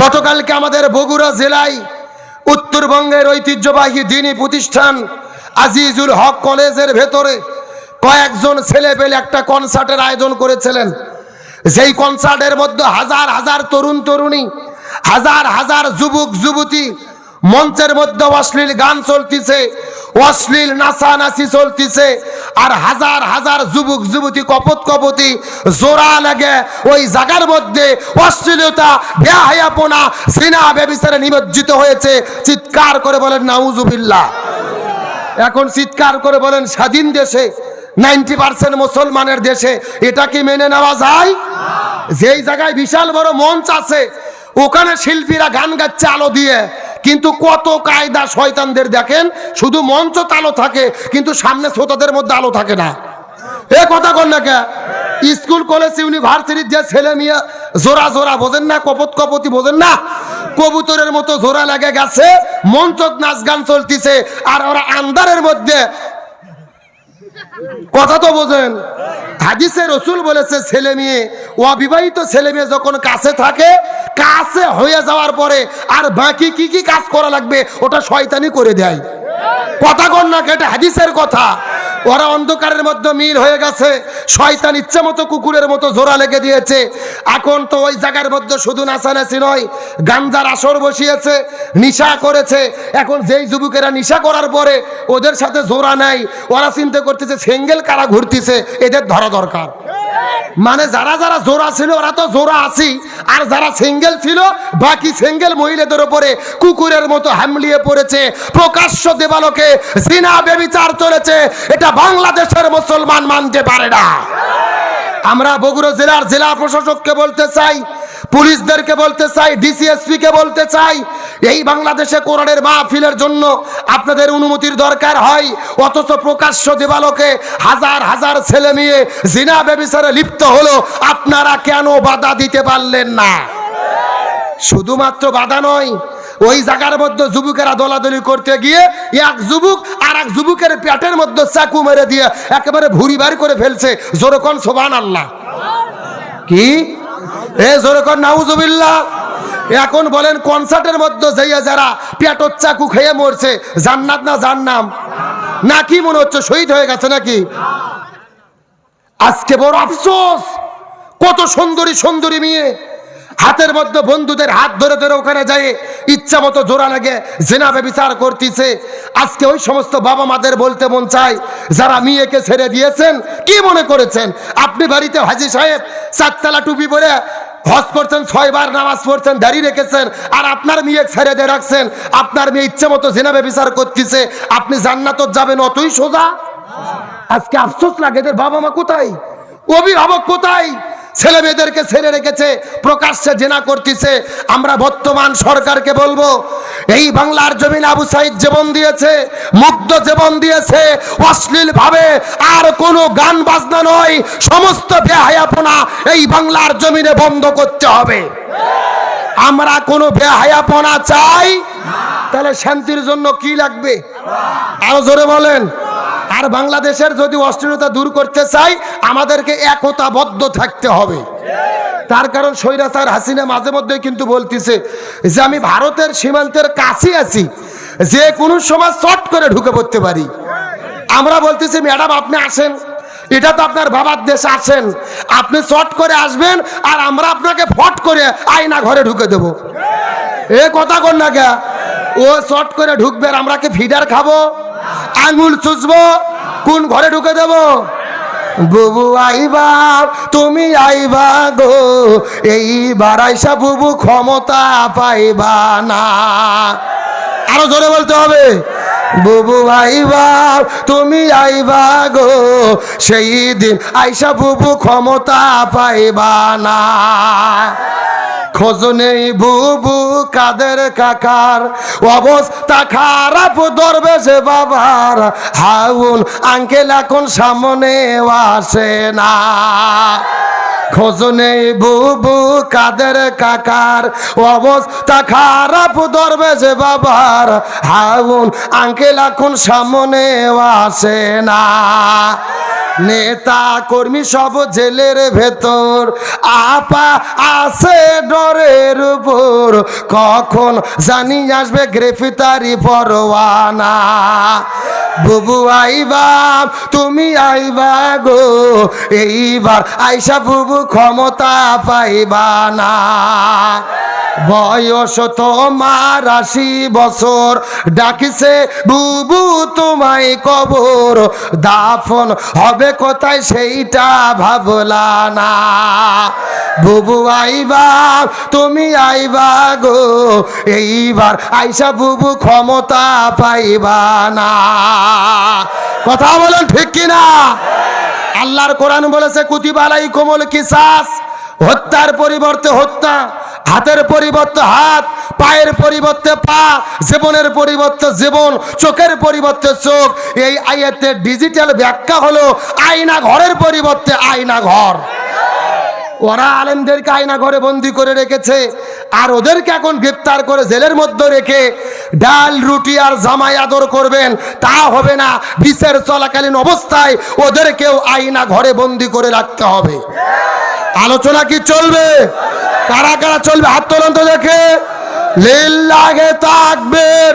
গতকালকে আমাদের বগুড়া জেলায় উত্তরবঙ্গের ঐতিহ্যবাহী দিনী প্রতিষ্ঠান আজিজুল হক কলেজের ভেতরে কয়েকজন ছেলে পেলে একটা কনসার্টের আয়োজন করেছিলেন। সেই কনসার্টের মধ্যে হাজার হাজার তরুণ তরুণী, হাজার হাজার যুবক যুবতী মঞ্চের মধ্যে অশ্লীল গান চলতিছে। অশ্লীল নাচানাচি চলতিছে। আর হাজার হাজার যুবক যুবতী কপত কপতি জোড়া লাগে ওই জায়গার মধ্যে অশ্লীলতা, বেহায়াপনা সিনা বেবিচারে নিমজ্জিত হয়েছে। চিৎকার করে বলেন, নাউজুবিল্লাহ। এখন চিৎকার করে বলেন, স্বাধীন দেশে, নাইনটি পার্সেন্ট মুসলমানের দেশে এটা কি মেনে নেওয়া যায়? যেই জায়গায় বিশাল বড় মঞ্চ আছে, ওখানে শিল্পীরা গান গাচ্ছে আলো দিয়ে। কিন্তু কত কায়দা শয়তানদের দেখেন? শুধু মঞ্চ আলো থাকে, কিন্তু সামনে শ্রোতাদের মধ্যে আলো থাকে না। এ কথা কর না কে? স্কুল, কলেজ, ইউনিভার্সিটির যে ছেলে মেয়ে জোড়া জোড়া বোঝেন না, কপত কপতি বোঝেন না, কবুতরের মতো জোড়া লেগে গেছে মঞ্চ নাচ গান চলতিছে, আর ওরা আন্দারের মধ্যে কথা তো বোঝেন। হাদিসে রসুল বলেছে, ছেলে মেয়ে, অবিবাহিত ছেলে মেয়ে যখন কাছে থাকে কাছে হয়ে যাওয়ার পরে আর বাকি কি কি কাজ করা লাগবে, ওটা শয়তানি করে দেয়। কথা কর না, এটা হাদিসের কথা। ওরা অন্ধকারের মধ্যে মিল হয়ে গেছে, শয়তান ইচ্ছে মতো কুকুরের মতো জোড়া লেগে দিয়েছে। এখন তো ওই জায়গার মধ্যে শুধু নাচানাচি নয়, গাঞ্জার আসর বসিয়েছে, নিশা করেছে। এখন যেই যুবকেরা নিশা করার পরে ওদের সাথে জোড়া নাই, ওরা চিন্তা করতেছে, সেঙ্গেল কারা ঘুরতেছে, এদের ধরা দরকার। মানে যারা যারা জোড়া ছিল ওরা তো জোড়া আছি। আর যারা সিঙ্গেল ছিল, বাকি সিঙ্গেল মহিলাদের উপরে কুকুরের মতো হামলিয়ে পড়েছে। প্রকাশ্য দেবালোকে জিনা, বেবিচার চলেছে। এটা বাংলাদেশের মুসলমান মানতে পারে না। আমরা বগুড়া জেলার জেলা প্রশাসককে বলতে চাই পুলিশদেরকে বলতে চাই ডিসিএসপি কে বলতে চাই, এই বাংলাদেশে কোরআনের মাহফিলের জন্য আপনাদের অনুমতির দরকার হয়। অথচ প্রকাশ্য দেবালোকে হাজার হাজার ছেলে মেয়ে জিনা বেবিচারে লিপ্ত হলো, আপনারা কেন বাধা দিতে পারলেন না? শুধুমাত্র বাধা নয়, ওই জায়গার মধ্যে যুবকেরা দলাদলি করতে গিয়ে এক যুবক আর এক যুবকের পেটের মধ্যে চাকু মেরে দিয়ে একেবারে ভুরি করে ফেলছে। জোরকন সোবান আল্লাহ কি? এ এখন বলেন কনসার্টের মধ্যে যাইয়া যারা পেটর চাকু খেয়ে মরছে, জান্নাত না জান্নাম না কি মনে হচ্ছে, শহীদ হয়ে গেছে নাকি? আজকে বড় আফসোস। কত সুন্দরী সুন্দরী মেয়ে। হাতের মধ্যে বন্ধুদের হাত ধরে ধরে ওখানে যায়, ইচ্ছা মতো জোড়া লাগে, জেনাবে বিচার করতেছে। আজকে ওই সমস্ত বাবা মাদের বলতে মন চায়, যারা মেয়েকে ছেড়ে দিয়েছেন, কি মনে করেছেন? আপনি বাড়িতে হাজি সাহেব, চারতলা টুপি পরে হজ করছেন, ছয়বার নামাজ পড়ছেন দাঁড়িয়ে রেখেছেন, আর আপনার মেয়ে ছেড়ে দিয়ে রাখছেন। আপনার মেয়ে ইচ্ছে মতো জেনাবে বিচার করতেছে, আপনি জান্নাতত যাবেন, অতই সোজা? আজকে আফসোস লাগে বাবা মা কোথায়? অভিভাবক কোথায়? ছেলে মেয়েদেরকে ছেড়ে রেখেছে, প্রকাশ্যে জেনা করতেছে। আমরা বর্তমান সরকারকে বলব, এই বাংলার জমিন আবু সাইদ জীবন দিয়েছে, মুগ্ধ জীবন দিয়েছে অশ্লীল ভাবে আর কোনো গান বাজনা নয়, সমস্ত বেহায়াপনা এই বাংলার জমিনে বন্ধ করতে হবে। আমরা কোনো বেহায়াপনা চাই? তাহলে শান্তির জন্য কি লাগবে? আরও জোরে বলেন। আর বাংলাদেশের যদি অস্থিরতা দূর করতে চাই, আমাদেরকে একতাবদ্ধ থাকতে হবে। তার কারণ স্বৈরাচার হাসিনা মাঝে মধ্যে কিন্তু বলতেছে যে, আমি ভারতের সীমান্তের কাছে আছি, যে কোনো সময় চট করে ঢুকে পড়তে পারি। আমরা বলতেছি, ম্যাডাম, আপনি আসেন। এটা তো আপনার বাবার দেশে আসেন। আপনি চট করে আসবেন আর আমরা আপনাকে ফট করে আয়না ঘরে ঢুকে দেব। এ কথা কর না কে? ও চট করে ঢুকবে আমরা কি ফিডার খাব? আঙুল চুষবো? কোন ঘরে ঢুকে দেব? বুবু আইবা, তুমি আইবা গো। এইবার আইসা বুবু ক্ষমতা পাইবা না। আরও জোরে বলতে হবে। বুবু আইবা, তুমি আইবা গো। সেই দিন আইসা বুবু ক্ষমতা পাইবা না। খোঁজ নেই বুবু কাদের কাকার। অবস্থা খারাপ ধরবে সে বাবার। হাউন আঙ্কেল এখন সামনে আসে না। খোঁজ নেই বুবু কাদের কাকার। অবস্থা খারাপ ধরবে যে বাবার। হাউন আঙ্কেল এখন সামনে আসে না। নেতা কর্মী সব জেলের ভেতর, আপা আছে ডরের উপর। কখন জানি আসবে গ্রেফতারি পরোয়ানা। বুবু আইবা, তুমি আইবা গো, এইবার আইসা বুবু ক্ষমতা পাইবা না। বয়স তোমার আশি বছর। ডাকিছে, বুবু, তোমায় কবর। দাফন হবে কোথায় সেইটা ভাবলা না। বুবু, আইবা, তুমি আইবা গো। এইবার আইসা বুবু, ক্ষমতা পাইবা না। কথা বলেন ঠিক কিনা? আল্লাহর কোরআন বলেছে কুতিবালাই কোমল কিসাস। হত্যার পরিবর্তে হত্যা। হাতের পরিবর্তে হাত, পায়ের পরিবর্তে পা, জীবনের পরিবর্তে জীবন, চোখের পরিবর্তে চোখ। এই আয়াতের ডিজিটাল ব্যাখ্যা হলো আয়না ঘরের পরিবর্তে আয়না ঘর। ওরা আলেমদেরকে আয়না ঘরে বন্দি করে রেখেছে, আর ওদেরকে এখন গ্রেপ্তার করে জেলের মধ্যে রেখে ডাল, রুটি আর জামাই আদর করবেন। তা হবে না, বিচার চলাকালীন অবস্থায় ওদেরকেও আয়না ঘরে বন্দি করে রাখতে হবে। আলোচনা কি চলবে? কারা কারা চলবে? হাত তোলন দেখে। দেখে লাগে তাকবীর।